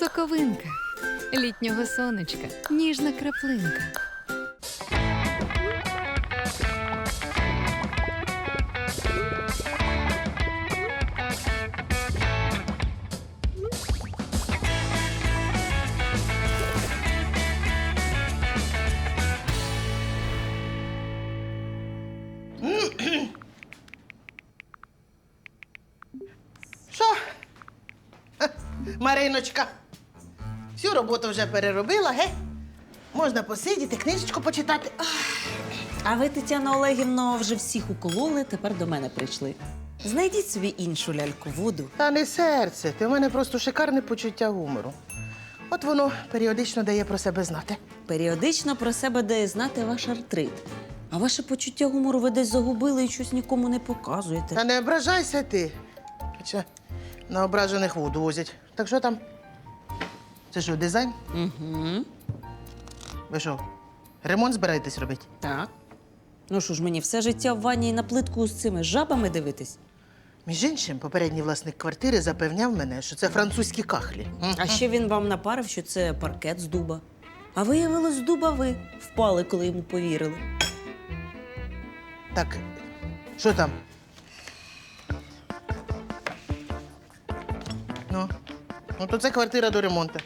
Соковинка. Літнього сонечка. Ніжна краплинка. Що? Мариночка, роботу вже переробила, ге? Можна посидіти, книжечку почитати. А ви, Тетяна Олегівно, вже всіх укололи, тепер до мене прийшли. Знайдіть собі іншу ляльку воду. Та не серце, ти в мене просто шикарне почуття гумору. От воно періодично дає про себе знати. Періодично про себе дає знати ваш артрит. А ваше почуття гумору ви десь загубили і щось нікому не показуєте. Та не ображайся ти. Хоча на ображених воду возять. Так що там? Це що, дизайн? Угу. Ви що, ремонт збираєтесь робити? Так. Ну що ж, мені все життя в ванні і на плитку з цими жабами дивитись? Між іншим, попередній власник квартири запевняв мене, що це французькі кахлі. А ще він вам напарив, що це паркет з дуба. А виявилось, з дуба ви впали, коли йому повірили. Так, що там? Ну, ну то це квартира до ремонту.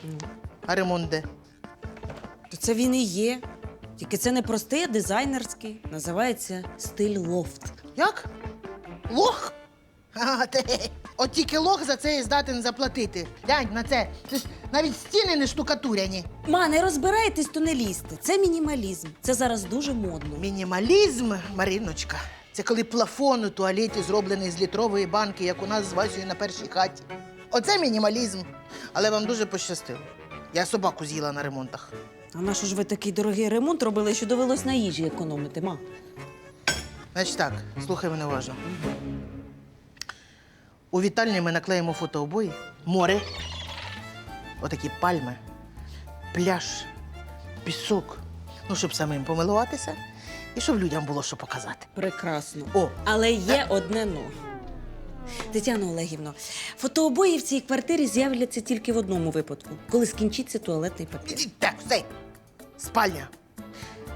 А ремонт де? То це він і є. Тільки це не простий, а дизайнерський. Називається стиль лофт. Як? Лох? Те, от тільки лох за це і здатен заплатити. Глянь на це. Це ж навіть стіни не штукатуряні. Ма, не розбираєтесь, то не лізьте. Це мінімалізм. Це зараз дуже модно. Мінімалізм, Мариночка. Це коли плафон у туалеті зроблений з літрової банки, як у нас з Васею на першій хаті. Оце мінімалізм. Але вам дуже пощастило. Я собаку з'їла на ремонтах. А на що ж ви такий дорогий ремонт робили, що довелось на їжі економити, ма? Значить так, слухай мене уважно. У вітальні ми наклеїмо фотообої, море, отакі пальми, пляж, пісок. Ну, щоб самим помилуватися і щоб людям було що показати. Прекрасно. О, Але є одне но. Тетяно Олегівно, фотообої в цій квартирі з'являться тільки в одному випадку, коли скінчиться туалетний папір. так, все. Спальня.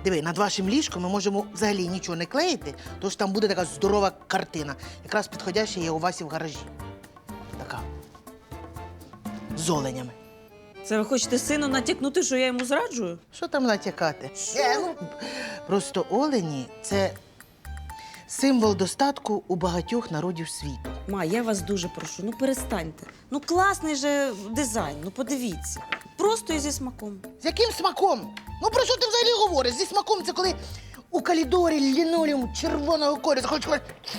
Диви, над вашим ліжком ми можемо взагалі нічого не клеїти, тож там буде така здорова картина. Якраз підходяща є у Васі в гаражі. Така. З оленями. Це ви хочете сину натякнути, що я йому зраджую? Що там натякати? Е, ну, Просто олені це символ достатку у багатьох народів світу. Ма, я вас дуже прошу, ну перестаньте. Ну класний же дизайн, ну подивіться. Просто і зі смаком. З яким смаком? Ну про що ти взагалі говориш? Зі смаком це коли у калідорі лінолеум червоного кольору. Хоч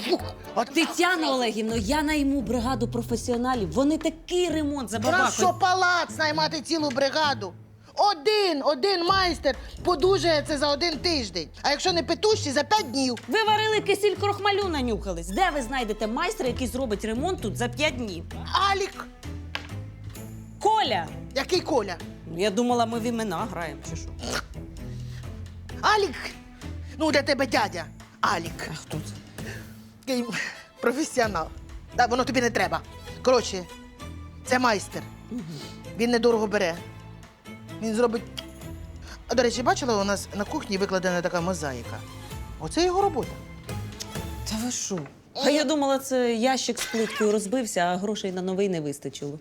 фух, от Тетяна Олегівно, я найму бригаду професіоналів. Вони такий ремонт Про що палац наймати цілу бригаду? Один, один майстер подужає це за один тиждень. А якщо не петущий, за п'ять днів. Ви варили кисіль крохмалю нанюхались. Де ви знайдете майстра, який зробить ремонт тут за п'ять днів? Алік, Коля! який Коля? Ну, Я думала, ми в імена граємо, чи що? Алік. Ну, для тебе дядя. Алік. А хто це? Такий професіонал. Да, воно тобі не треба. Коротше, це майстер. Він недорого бере. Він зробить. А, до речі, бачила, у нас на кухні викладена така мозаїка. Оце його робота. Та ви що? А я думала, це ящик з плиткою розбився, а грошей на новий не вистачило.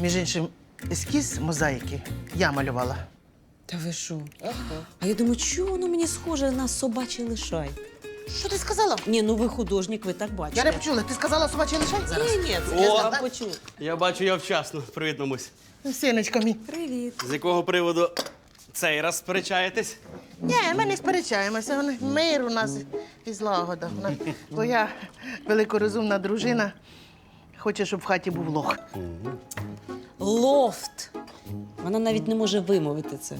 Між іншим, ескіз мозаїки я малювала. Та ви що? А я думаю, чого воно мені схоже на собачий лишай? Що ти сказала? Ні, ну ви художник, ви так бачите. Я не почула. Ти сказала собачий лишай зараз? Ні, ні, це О! я вам почула. Я бачу, я вчасно. Привіт, мамусь. Синочка мій. Привіт. З якого приводу цей раз сперечаєтесь? Ні, ми не сперечаємося. Вони- Мир у нас і злагода. Вона- Твоя великорозумна дружина хоче, щоб в хаті був лох. Лофт. Вона навіть не може вимовити це.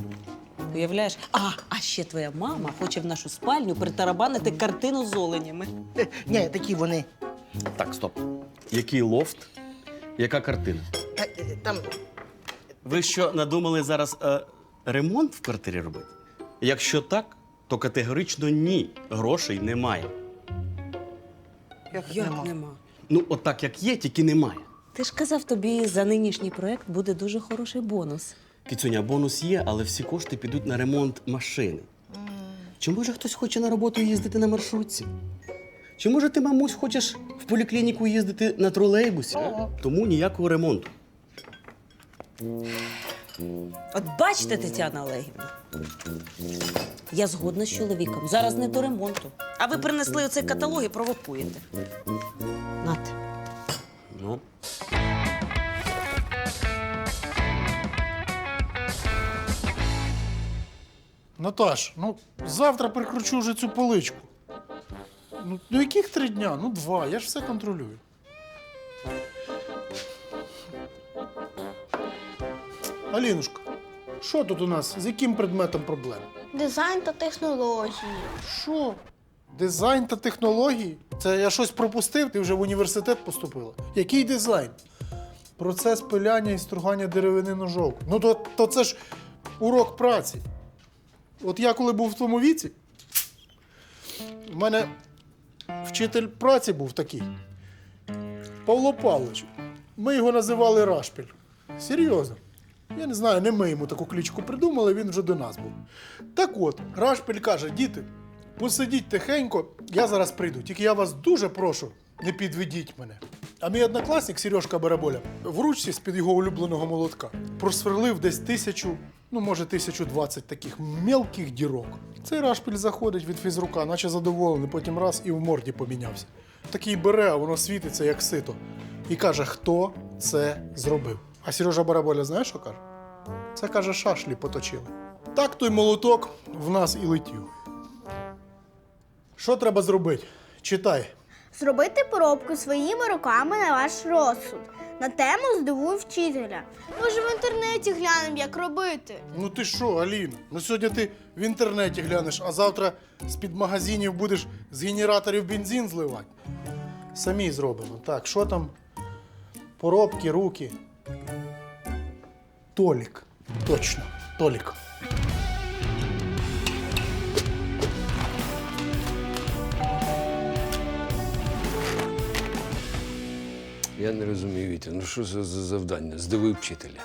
Уявляєш? А, а ще твоя мама хоче в нашу спальню притарабанити картину з оленями. Ні, такі вони. Так, стоп. Який лофт? Яка картина? Е, е, Там Ви що надумали зараз е, ремонт в квартирі робити? Якщо так, то категорично ні. Грошей немає. як, Як нема. нема? Ну, отак як є, тільки немає. Ти ж казав, тобі за нинішній проект буде дуже хороший бонус. Кіцюня, бонус є, але всі кошти підуть на ремонт машини. Чи може хтось хоче на роботу їздити на маршрутці? Чи може ти, мамусь, хочеш в поліклініку їздити на тролейбусі? а? Тому ніякого ремонту. От бачите, Тетяна Олегівна. Я згодна з чоловіком. Зараз не до ремонту. А ви принесли оцей каталог і провокуєте. Нате. Ну, Наташ, ну завтра прикручу вже цю поличку. Ну, ну яких три дня? Ну два, я ж все контролюю. Алінушка, що тут у нас? З яким предметом проблем? Дизайн та технології. Що? Дизайн та технології? Це я щось пропустив, ти вже в університет поступила. Який дизайн? Процес пиляння і стругання деревини ножовку. Ну то, то це ж урок праці. От я коли був в тому віці, в мене вчитель праці був такий. Павло Павлович. Ми його називали Рашпіль. Серйозно. Я не знаю, не ми йому таку кличку придумали, він вже до нас був. Так от, Рашпіль каже: діти, посидіть тихенько, я зараз прийду. Тільки я вас дуже прошу, не підведіть мене. А мій однокласник Сережка Бараболя в ручці з-під його улюбленого молотка просверлив десь тисячу, ну може тисячу двадцять таких мелких дірок. Цей рашпіль заходить від фізрука, наче задоволений, потім раз і в морді помінявся. Такий бере, а воно світиться, як сито. І каже, хто це зробив. А Сережа Бараболя, знаєш, що каже? Це каже, шашлі поточили. Так той молоток в нас і летів. Що треба зробити? Читай. Зробити поробку своїми руками на ваш розсуд. На тему здивуй вчителя. Може, в інтернеті глянемо, як робити. Ну ти що, Аліна? Ну сьогодні ти в інтернеті глянеш, а завтра з-під магазинів будеш з генераторів бензин зливати. Самі зробимо. Так, що там? Поробки, руки. Толік. Точно, Толік. Я не розумію, Вітя, ну що це за завдання? Здиви вчителя.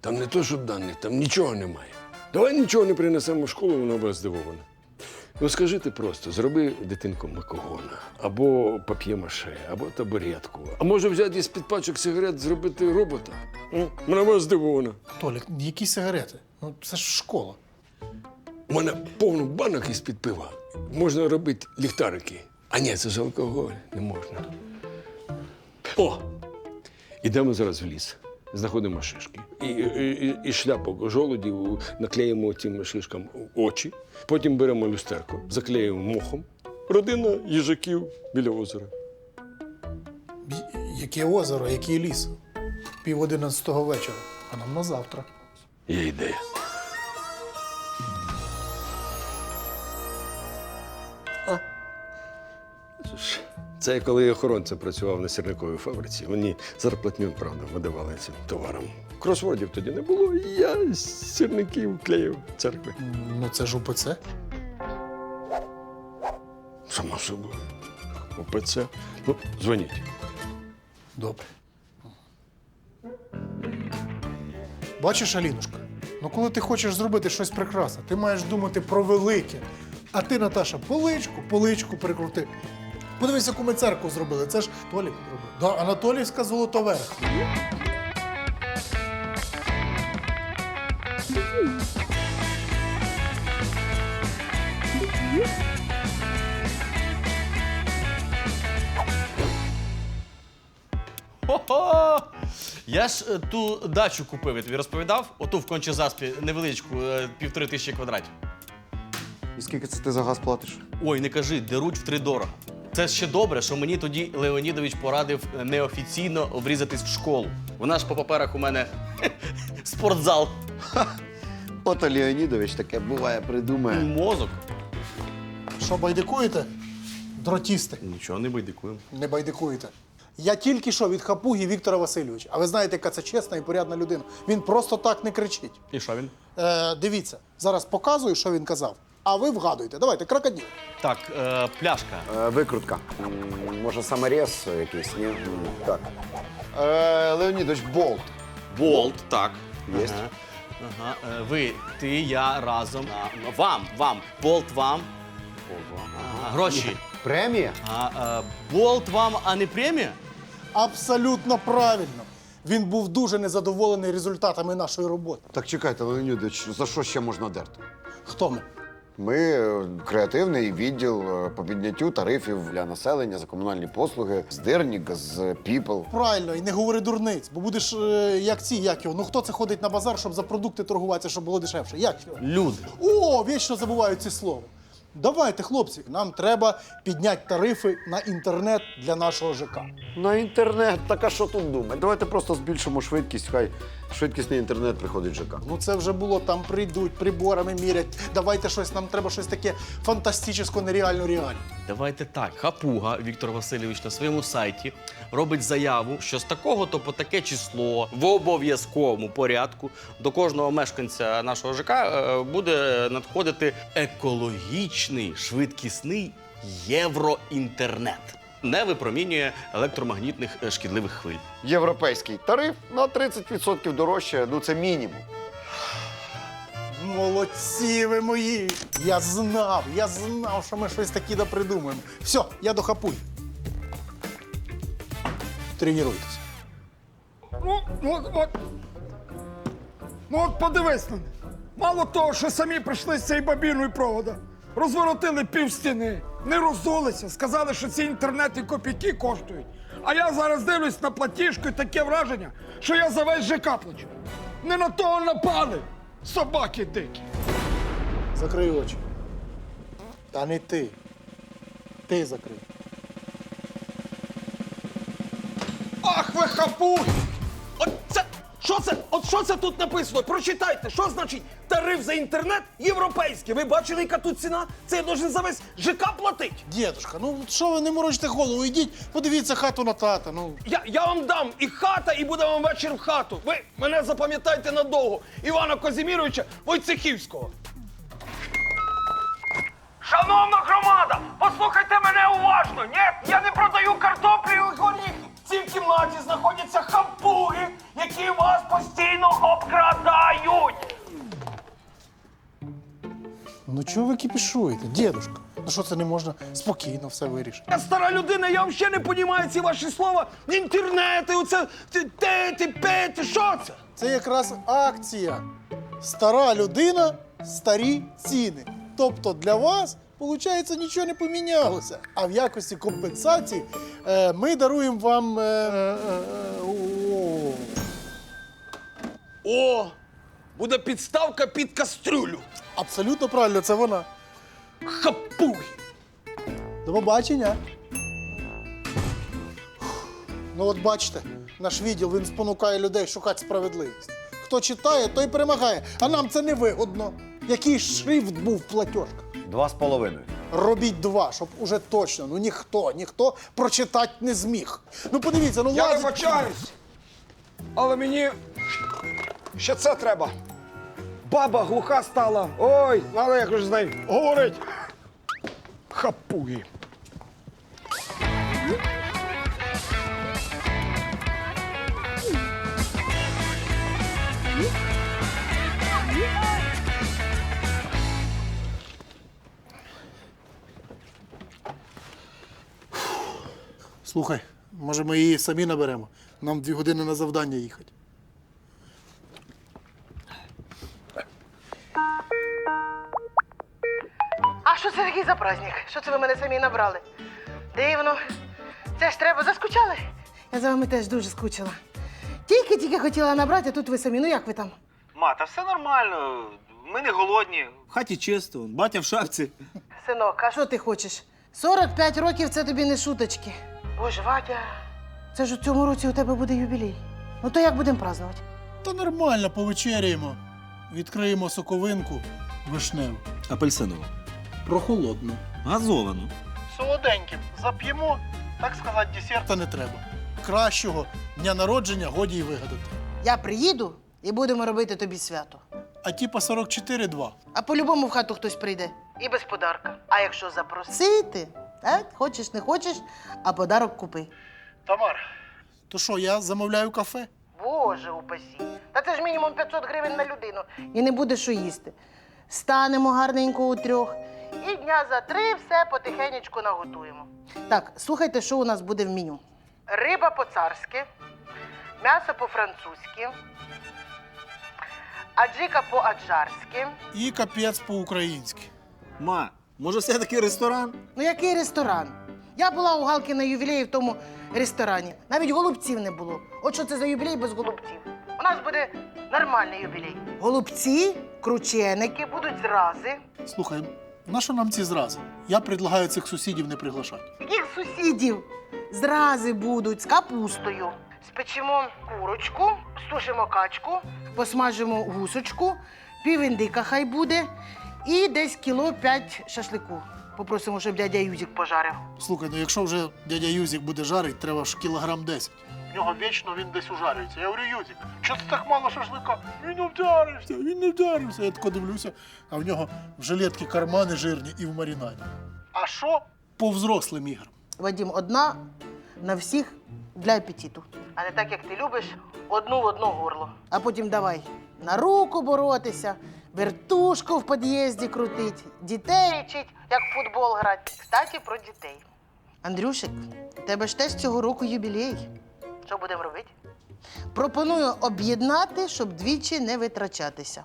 Там не то, щоб даних, там нічого немає. Давай нічого не принесемо в школу, вона буде здивована. Ну скажи ти просто, зроби дитинку макогона, або пап'є-маше, або табуретку. А може взяти із-під пачок сигарет зробити робота? М? Вона буде здивована. Толік, які сигарети? Ну, це ж школа. У мене повно банок із-під пива. Можна робити ліхтарики. А ні, це ж алкоголь, не можна. О! Ідемо зараз в ліс, знаходимо шишки. І, і, і, і шляпок жолудів наклеїмо цим шишкам очі. Потім беремо люстерко, заклеїмо мохом. Родина їжаків біля озера. Яке озеро, який ліс? Пів одинадцятого вечора. А нам на завтра. Є ідея. Це я коли охоронцем працював на сірниковій фабриці. Мені зарплатню, правда, видавали цим товаром. Кросвордів тоді не було, і я з сірників клеїв церкви. Ну це ж УПЦ. Само собою. ОПЦ. Ну, дзвоніть. Добре. Бачиш, Алінушка, ну коли ти хочеш зробити щось прекрасне, ти маєш думати про велике. А ти, Наташа, поличку, поличку прикрути. Подивись, яку ми церкву зробили. Це ж Толік зробив. Да, Анатоліївська золотоверх. Хо-хо! Я ж е, ту дачу купив, я тобі розповідав? Оту в Кончезаспі невеличку, е, півтори тисячі квадратів. І скільки це ти за газ платиш? Ой, не кажи, деруть втридорого. Це ще добре, що мені тоді Леонідович порадив е, неофіційно врізатись в школу. Вона ж по паперах у мене спортзал. Ото Леонідович таке буває, придумає. Мозок. Що, байдикуєте? Дротісти. Нічого не байдикуємо. Не байдикуєте. Я тільки що від хапуги Віктора Васильовича. А ви знаєте, яка це чесна і порядна людина. Він просто так не кричить. І що він? Е, дивіться, зараз показую, що він казав. А ви вгадуєте. Давайте, крокодил. Так, е, пляшка. Е, викрутка. М, Може, саморез якийсь, ні? М, Так. Е, Леонідович, болт. Болт, так. Єсть. Ага. Ага. Е, ви, ти, я разом. А, вам, вам. Болт вам. Ага. Гроші. Премія? А, е, болт вам, а не премія? Абсолютно правильно. Він був дуже незадоволений результатами нашої роботи. Так чекайте, Леонідович, за що ще можна дерти? Хто ми? Ми е, креативний відділ е, по підняттю тарифів для населення за комунальні послуги з Дирнік, з People. Правильно, і не говори дурниць, бо будеш е, як ці, як його. Ну хто це ходить на базар, щоб за продукти торгуватися, щоб було дешевше? Як його? Люди. О, вічно забувають ці слова. Давайте, хлопці, нам треба підняти тарифи на інтернет для нашого ЖК. На інтернет, так а що тут думати? Давайте просто збільшимо швидкість, хай швидкісний інтернет приходить ЖК. Ну це вже було там прийдуть, приборами мірять. Давайте щось, нам треба щось таке фантастичне, нереально реальне. Давайте так. Хапуга Віктор Васильович на своєму сайті робить заяву, що з такого то по таке число в обов'язковому порядку до кожного мешканця нашого ЖК е, буде надходити екологічний швидкісний євроінтернет. Не випромінює електромагнітних е, шкідливих хвиль. Європейський тариф на 30% дорожче, ну це мінімум. Молодці ви мої! Я знав, я знав, що ми щось таке придумаємо. Все, я до хапуль. Тренуйтесь. Ну, ну, от. Ну от подивись на них. Мало того, що самі прийшли з цієї бабінної провода, розворотили пів стіни, не розулися, сказали, що ці інтернети копійки коштують. А я зараз дивлюсь на платіжку і таке враження, що я за весь ЖК плачу. Не на того напали. Собаки дикі. Закрий очі. Та не ти. Ти закрий. Ах, ви хапуй! От це, що це? От що це тут написано? Прочитайте, що значить тариф за інтернет європейський. Ви бачили, яка тут ціна? Це я должен за весь ЖК платить. Дідушка, ну що ви не морочите голову? Ідіть, подивіться хату на тата. Ну, Я, я вам дам і хата, і буде вам вечір в хату. Ви мене запам'ятайте надовго. Івана Казіміровича Войцехівського. Шановна громада, послухайте мене уважно. Ні, я не продаю картоплю і горіхи. В цій кімнаті знаходяться хапуги, які вас постійно обкрадають. Ну чого ви кипішуєте, дідушка? Ну що це не можна спокійно все вирішити? Я стара людина, я взагалі не розумію ці ваші слова. Інтернети, оце тети, пети, що це? Це якраз акція. Стара людина, старі ціни. Тобто для вас, виходить, нічого не помінялося. А в якості компенсації е, ми даруємо вам. Е, е, е, о. О, буде підставка під кастрюлю. Абсолютно правильно, це вона. Хапуги. До побачення. Ну, от бачите, наш відділ він спонукає людей шукати справедливість. Хто читає, той перемагає. А нам це не вигодно. Який шрифт був в платіжках? Два з половиною. Робіть два, щоб уже точно ну ніхто, ніхто прочитати не зміг. Ну подивіться, ну Я лазить. вибачаюсь. Але мені ще це треба. Баба глуха стала. Ой, але як же з нею говорить. Хапуги. Слухай, може ми її самі наберемо. Нам дві години на завдання їхати. А що це такий за праздник? Що це ви мене самі набрали? Дивно. Це ж треба, заскучали? Я за вами теж дуже скучила. Тільки-тільки хотіла набрати, а тут ви самі. Ну як ви там? Ма, та все нормально. Ми не голодні. В хаті чисто, батя в шапці. Синок, а що ти хочеш? 45 років це тобі не шуточки. Боже, Вадя, це ж у цьому році у тебе буде юбілей. Ну то як будемо празднувати? Та нормально, повечеряємо. Відкриємо соковинку вишневу. Апельсиново. Прохолодну. Газовано. Солоденьким зап'ємо, так сказати, десерта не треба. Кращого дня народження годі й вигадати. Я приїду і будемо робити тобі свято. А типа 44-2. А по-любому в хату хтось прийде. і без подарка. А якщо запросити, так, хочеш не хочеш, а подарок купи. Тамар. То що, я замовляю кафе? Боже упасі. Та це ж мінімум 500 гривень на людину. І не буде що їсти. Станемо гарненько у трьох. І дня за три все потихенечку наготуємо. Так, слухайте, що у нас буде в меню. Риба по-царськи, м'ясо по-французьки, аджика по-аджарськи. І капець по-українськи. Ма, може все-таки ресторан? Ну, який ресторан? Я була у Галки на ювілеї в тому ресторані. Навіть голубців не було. От що це за ювілей без голубців? У нас буде нормальний ювілей. Голубці, крученики будуть зрази. Слухай, на що нам ці зрази? Я предлагаю цих сусідів не приглашати. Яких сусідів? Зрази будуть з капустою. Спечемо курочку, сушимо качку, посмажимо гусочку, пів індика хай буде і десь кіло п'ять шашлику. Попросимо, щоб дядя Юзік пожарив. Слухай, ну якщо вже дядя Юзік буде жарить, треба ж кілограм 10. Нього вічно він десь ужарюється. Я говорю, Юзік, що це так мало шашлика? Він не вдарився, він не вдарився. Я тако дивлюся, а в нього в жилетки кармани жирні і в маринаді. А що? По взрослим іграм. Вадім, одна на всіх для апетиту. А не так, як ти любиш, одну в одно горло. А потім давай на руку боротися, вертушку в під'їзді крутить, дітей вчить, як в футбол грати. Кстати, про дітей. Андрюшик, у тебе ж теж цього року юбілей. Що будемо робити? Пропоную об'єднати, щоб двічі не витрачатися.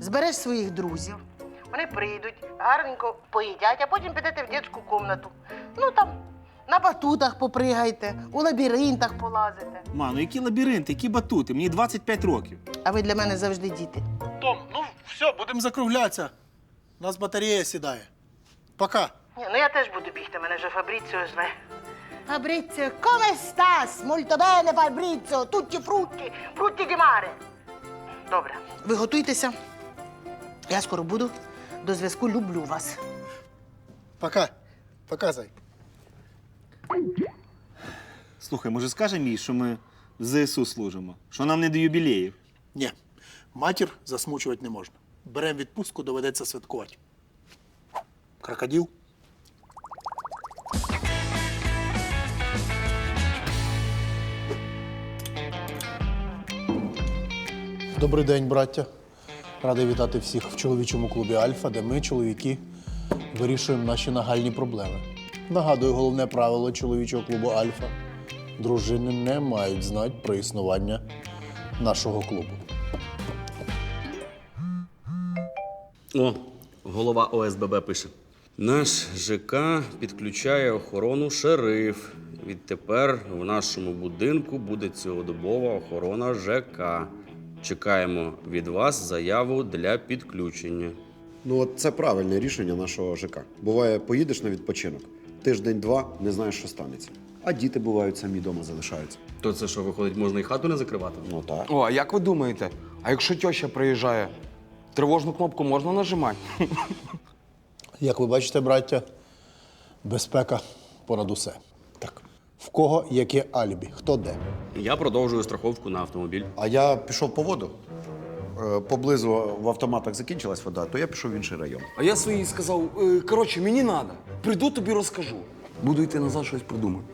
Збереш своїх друзів, вони прийдуть, гарненько поїдять, а потім підете в дитячу кімнату. Ну там на батутах попригайте, у лабіринтах полазите. Ма, ну які лабіринти, які батути? Мені 25 років. А ви для мене завжди діти. Том, ну все, будемо закруглятися. У нас батарея сідає. Пока. Ні, ну я теж буду бігти, мене вже Фабріціо знає. Фабріціо, come стас? Molto bene, Фабріціо, tutti frutti, frutti di mare. Добре, ви готуйтеся. Я скоро буду. До зв'язку люблю вас. Пока. Пока, зай. Слухай, може скаже мій, що ми в ЗСУ служимо, що нам не до юбілеїв. Ні, матір засмучувати не можна. Беремо відпустку, доведеться святкувати. Крокодил. Добрий день, браття. Радий вітати всіх в чоловічому клубі Альфа, де ми, чоловіки, вирішуємо наші нагальні проблеми. Нагадую, головне правило чоловічого клубу Альфа. Дружини не мають знати про існування нашого клубу. О, голова ОСББ пише. Наш ЖК підключає охорону шериф. Відтепер в нашому будинку буде цілодобова охорона ЖК. Чекаємо від вас заяву для підключення. Ну, от це правильне рішення нашого ЖК. Буває, поїдеш на відпочинок, тиждень-два не знаєш, що станеться. А діти бувають самі вдома залишаються. То це що, виходить, можна і хату не закривати? Ну так. О, а як ви думаєте? А якщо тьоща приїжджає, тривожну кнопку можна нажимати? Як ви бачите, браття, безпека понад усе. Так. В кого яке алібі? Хто де? Я продовжую страховку на автомобіль. А я пішов по воду. Е, Поблизу в автоматах закінчилась вода, то я пішов в інший район. А я своїй сказав: «Е, коротше, мені треба. Прийду тобі розкажу. Буду йти назад щось придумаю.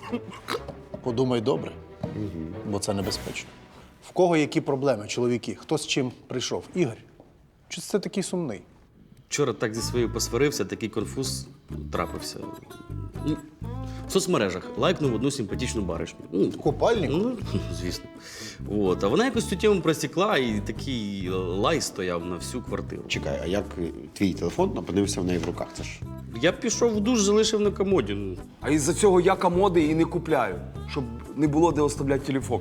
Подумай добре, бо це небезпечно. В кого які проблеми, чоловіки? Хто з чим прийшов? Ігор? Чи це такий сумний? Вчора так зі своєю посварився, такий конфуз трапився. Ну, В соцмережах лайкнув одну симпатичну баришню. Ну, Купальник? Ну, звісно. От. А вона якось цю тему просікла, і такий лай стояв на всю квартиру. Чекай, а як е, твій телефон опинився в неї в руках? Це ж Я пішов в душ, залишив на комоді. Ну, А із-за цього я комоди і не купляю, щоб не було де оставляти телефон.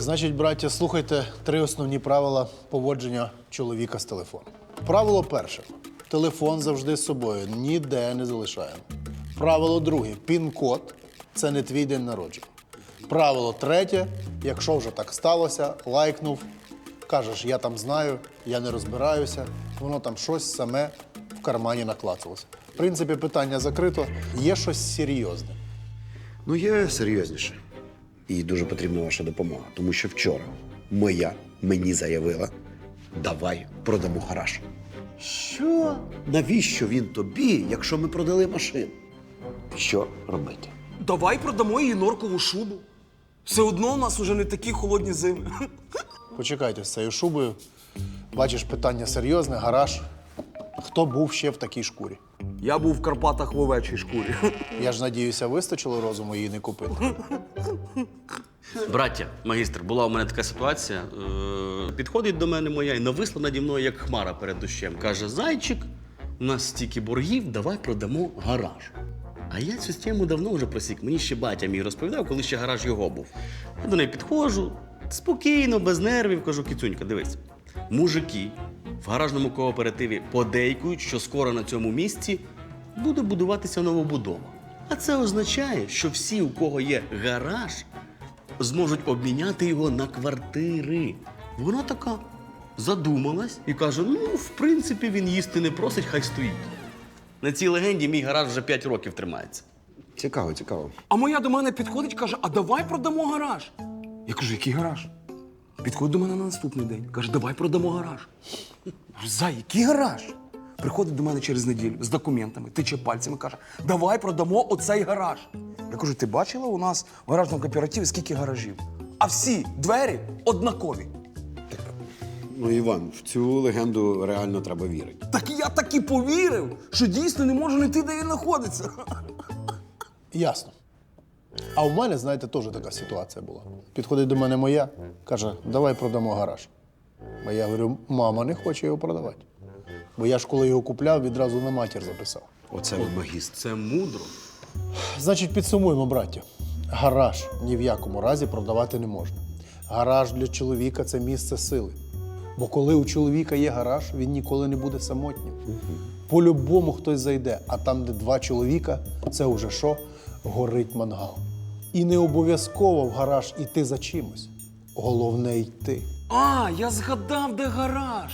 Значить, браття, слухайте три основні правила поводження чоловіка з телефоном. Правило перше: телефон завжди з собою, ніде не залишаємо. Правило друге пін-код це не твій день народження. Правило третє: якщо вже так сталося, лайкнув, кажеш, я там знаю, я не розбираюся, воно там щось саме в кармані наклацалося. В принципі, питання закрито, є щось серйозне. Ну, є серйозніше. І дуже потрібна ваша допомога, тому що вчора моя мені заявила: давай продамо гараж. Що? Навіщо він тобі, якщо ми продали машину? Що робити? Давай продамо їй норкову шубу. Все одно у нас уже не такі холодні зими. Почекайте з цією шубою. Бачиш, питання серйозне, гараж. Хто був ще в такій шкурі? Я був в Карпатах в овечій шкурі. Я ж надіюся, вистачило розуму її не купити. Браття, магістр, була у мене така ситуація. Е, підходить до мене моя і нависла наді мною, як хмара перед дощем. Каже: Зайчик, у нас стільки боргів, давай продамо гараж. А я цю тему давно вже просік. Мені ще батя мій розповідав, коли ще гараж його був. Я до неї підходжу, спокійно, без нервів, кажу, кіцюнька, дивись. Мужики в гаражному кооперативі подейкують, що скоро на цьому місці буде будуватися новобудова. А це означає, що всі, у кого є гараж, зможуть обміняти його на квартири. Вона така задумалась і каже: ну, в принципі, він їсти не просить, хай стоїть. На цій легенді мій гараж вже 5 років тримається. Цікаво, цікаво. А моя до мене підходить, каже: а давай продамо гараж. Я кажу, який гараж? Підходить до мене на наступний день. Каже, давай продамо гараж. За який гараж? Приходить до мене через неділю з документами, тиче пальцями, каже, давай продамо оцей гараж. Я кажу, ти бачила у нас в гаражному кооперативі скільки гаражів? А всі двері однакові. Ну, Іван, в цю легенду реально треба вірити. Так я так і повірив, що дійсно не можу знайти, де він знаходиться. Ясно. А у мене, знаєте, теж така ситуація була. Підходить до мене моя, каже, давай продамо гараж. А я говорю, мама не хоче його продавати. Бо я ж коли його купляв, відразу на матір записав. Оце от магістр. Це мудро. Значить, підсумуємо, браття. Гараж ні в якому разі продавати не можна. Гараж для чоловіка це місце сили. Бо коли у чоловіка є гараж, він ніколи не буде самотнім. По-любому хтось зайде, а там, де два чоловіка, це вже що? Горить мангал. І не обов'язково в гараж іти за чимось. Головне йти. А, я згадав, де гараж.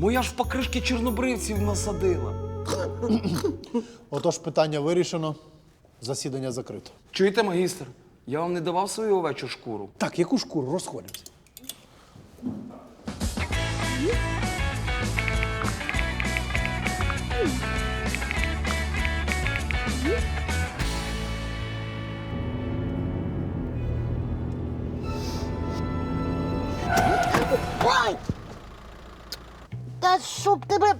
Моя ж покришки чорнобривців насадила. Отож, питання вирішено, засідання закрито. Чуєте, магістр? Я вам не давав свою овечу шкуру. Так, яку шкуру розходимося? Ай! Та щоб тебе.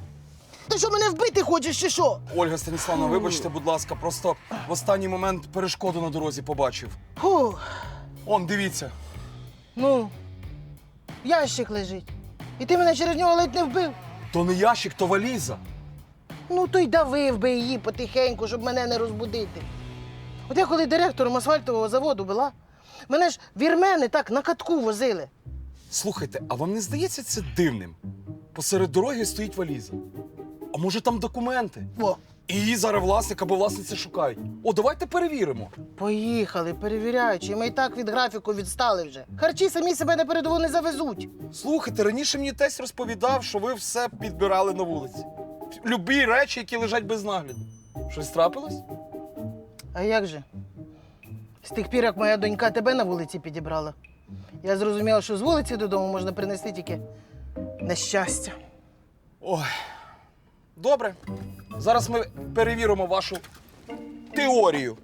Ти що мене вбити хочеш, чи що? Ольга Станіславна, вибачте, будь ласка, просто в останній момент перешкоду на дорозі побачив. Фу, Он, дивіться. ну, ящик лежить. І ти мене через нього ледь не вбив. То не ящик, то валіза. Ну, то й давив би її потихеньку, щоб мене не розбудити. От я коли директором асфальтового заводу була, мене ж вірмени так на катку возили. Слухайте, а вам не здається це дивним? Посеред дороги стоїть валіза. А може там документи? О, І її зараз власник або власниця шукають. О, давайте перевіримо. поїхали, перевіряючи. Ми і так від графіку відстали вже. Харчі самі себе на передову не завезуть. Слухайте, раніше мені тесть розповідав, що ви все підбирали на вулиці. Любі речі, які лежать без нагляду. Щось трапилось? А як же? З тих пір, як моя донька тебе на вулиці підібрала, я зрозуміла, що з вулиці додому можна принести тільки нещастя. Ой. Добре. Зараз ми перевіримо вашу теорію.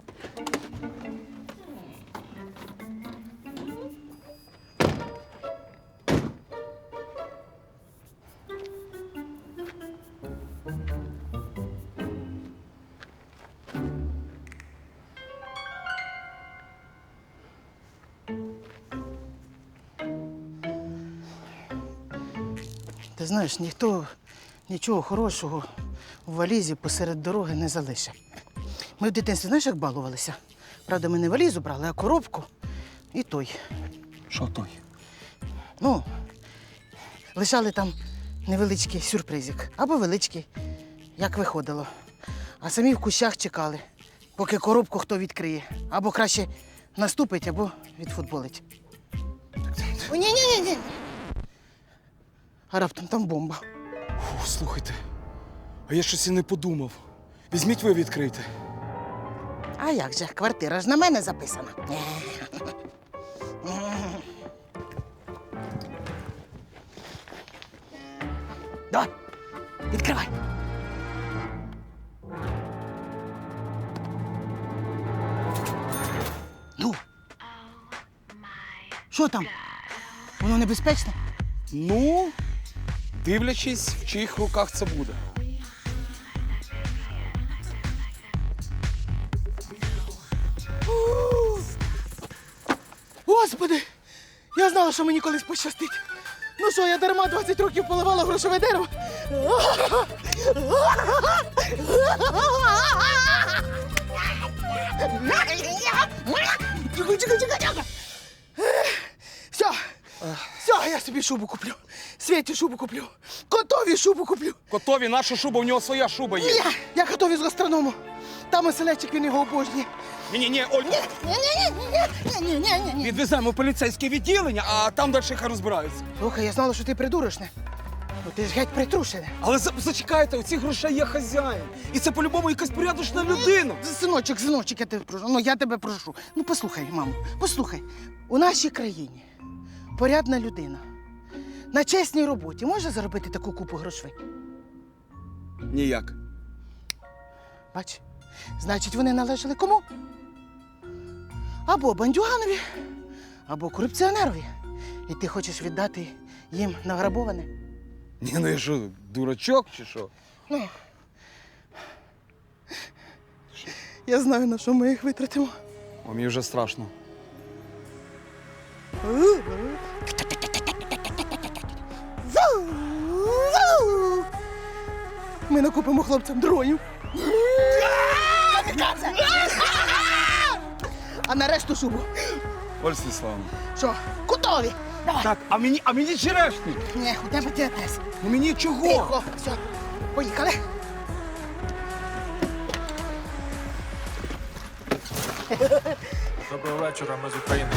Ти знаєш, ніхто нічого хорошого в валізі посеред дороги не залишив. Ми в дитинстві, знаєш, як балувалися? Правда, ми не валізу брали, а коробку і той. Що той? Ну, лишали там невеличкий сюрпризик або величкий, як виходило. А самі в кущах чекали, поки коробку хто відкриє. Або краще наступить, або відфутболить. Ні, ні, ні, ні а раптом там бомба. Фу, слухайте, а я щось і не подумав. Візьміть ви відкрийте. А як же? Квартира ж на мене записана. Е. Давай, відкривай. Ну. Що там? Воно небезпечне? Ну дивлячись, в чиїх руках це буде. Господи! Я знала, що мені колись пощастить. Ну що, я дарма 20 років поливала грошове дерево. Все, все, я собі шубу куплю. Світі шубу куплю. Котові шубу куплю. Котові, наша шуба, у нього своя шуба є. Ні, я готові з гастроному. Там оселечик, він його обожнює. Ні-ні-ні, Оль, Ні-ні-ні. відвеземо в поліцейське відділення, а там далі хай розбираються. Слухай, я знала, що ти придурочне. Ну ти ж геть притрушене. Але за- зачекайте, у цих грошей є хазяїн. І це по-любому якась порядочна людина. Синочок, синочок, я тебе прошу. Ну я тебе прошу. Ну послухай, мамо, послухай. У нашій країні порядна людина на чесній роботі може заробити таку купу грошей? Ніяк. Бач, значить, вони належали кому? Або бандюганові, або корупціонерові. І ти хочеш віддати їм награбоване? Ні, ну я що, дурачок чи що? Ну. Я знаю, на що ми їх витратимо. О, мені вже страшно. Ми накупимо хлопцям дронів. А на решту шубу. Оль Славна. Що? Готові? Давай. Так, а мені, а мені черешні. Ні, у тебе діатез. Ну мені чого? Тихо. Все. Поїхали. Доброго вечора, ми з України.